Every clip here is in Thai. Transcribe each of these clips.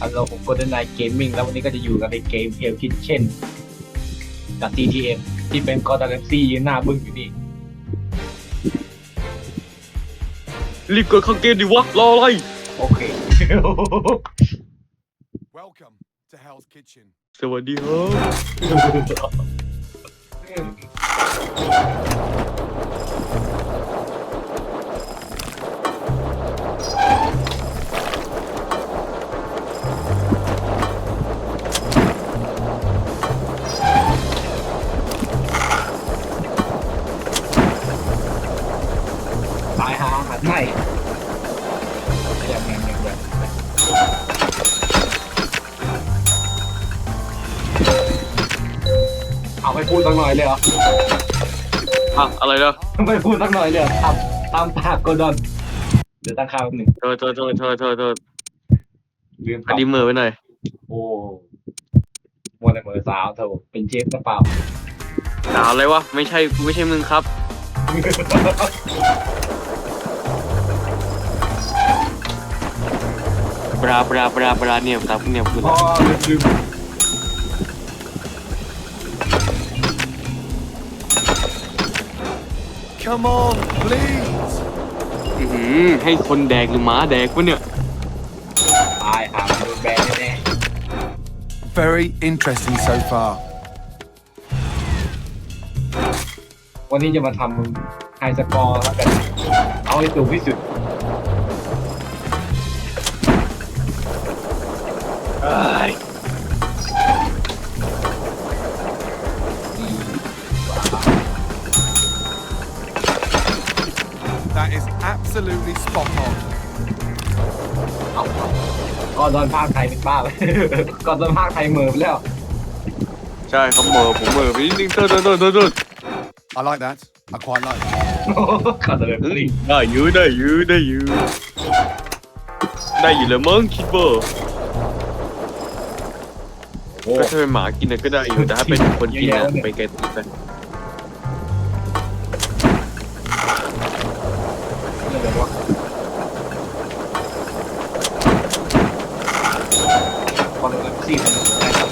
ฮัลโหลผมโกลเด้นไนเกมมิ่งแล้ววันนี้ก็จะอยู่กันในเกมเฮลคิทเช่นกับ TTM ที่เป็นกอร์ดอนซี่ยืนหน้าบึ้งอยู่นี่ รีบกดเข้าเกมดิวะรออะไร โอเค Welcome to Hell's Kitchen. สวัสดีครับายหาอาหารใหม่ยังยังยังยังเอาไม่พูดสักหน่อยเลยเหรออะอะไรนะไม่พูดสักหน่อยเลยเหรอตามตามปากโกลดอนเดี๋ยวตั้งค่าแป๊บหนึ่งโทษโทษโทษโทษโทษโทษลืมอันนี้มือไว้หน่อยโอ้มัวแต่เหมือสาวเถอะเป็นเชฟกระเป๋าด่าอะไรวะไม่ใช่กูไม่ใช่มึงครับ ปลาปลาปลาปลาเนี่ยครับเนี่ยคุณพ่อลืมลืม Come on, please. อื้อหือให้คนแดกหรือหมาแดกวะเนี่ย ตายหาโดนแบนแน่ Very interesting so far. ๆวันนี้จะมาทำไฮสกอร์แล้วกัน เอาให้สูงที่สุด เอ้ย That is absolutely spot on. เอาก็ตอนภาคไทยเป็นบ้าไปก็ตอนภาคไทยเหมือไปแล้ว ใช่ครับเหมอผมเหมอไปนิดนึงโทษโทษโทษโทษโทษ I like that. I quite like that. ก็ตอนนั้นเฮ้ยได้อยู่ได้อยู่ได้อยู่ ได้อยู่แล้วมั้งคิดว่าโอ้ก็ถ้าเป็นหมากินน่ะก็ได้อยู่แต่ถ้าเป็นคนกินน่ะไปไกลตัวไปเรื่องอะไรวะพอตอนนั้นสี่มันได้ครับ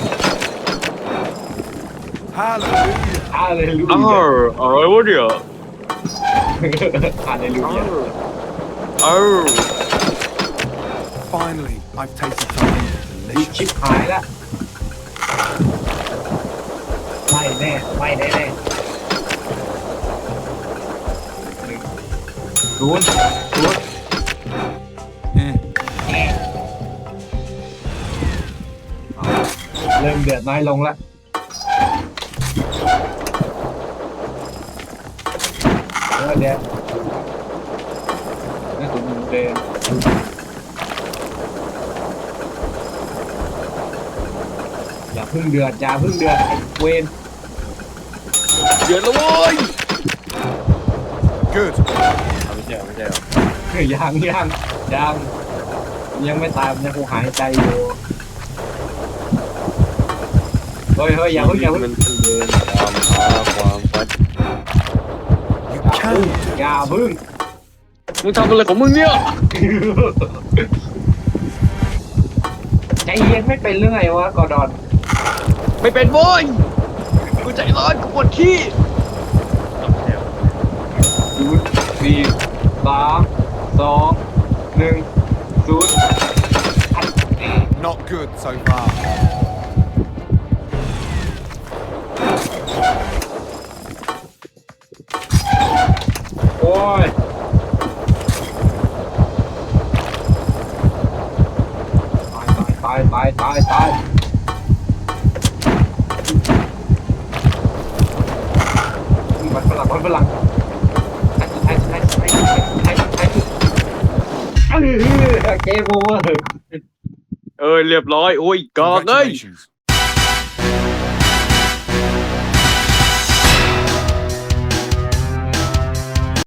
Hallelujah. ฮาเลลูอ้ายวอะไรวะเนี่ยฮาเลลูอ้ายวอ้าว Finally, I've tasted something มีชิ delicious. ปหายละไม่แน่ไม่แน่แน่ศูนย์ศูนย์ Eh. เริ่มเดือดน้อยลงละเออเดี๋ยวนี่ตัวมึงเดิน อย่าเพึ่งเดือดอย่าเพึ่งเดือดไอ้เวนเดือดแล้วเว้ย Good. ไม่ใช่ไม่ใช่หรอยังยังยังยังไม่ตายมันยังคงหายใจอยู่เฮ้ยเฮ้ยอย่าเพึ่งอย่าเพึ่งมันเดินตามหาความฝัน You อย่าพึ่ง can. อย่าพึ่ง มึงทำอะไรของมึงเนี่ยใจเย็นไม่เป็นเรื่องไงวะกอดอน ไม่เป็นโว้ยกูใจร้อนกูปวดขี้ศูนย์สี่สามสองหนึ่งศูนย์อัด Not good so far. โอ้ย ตายตายตายตายตาย คนฝรั่งเออเออรียบร้อยโอ้ยกอดเลย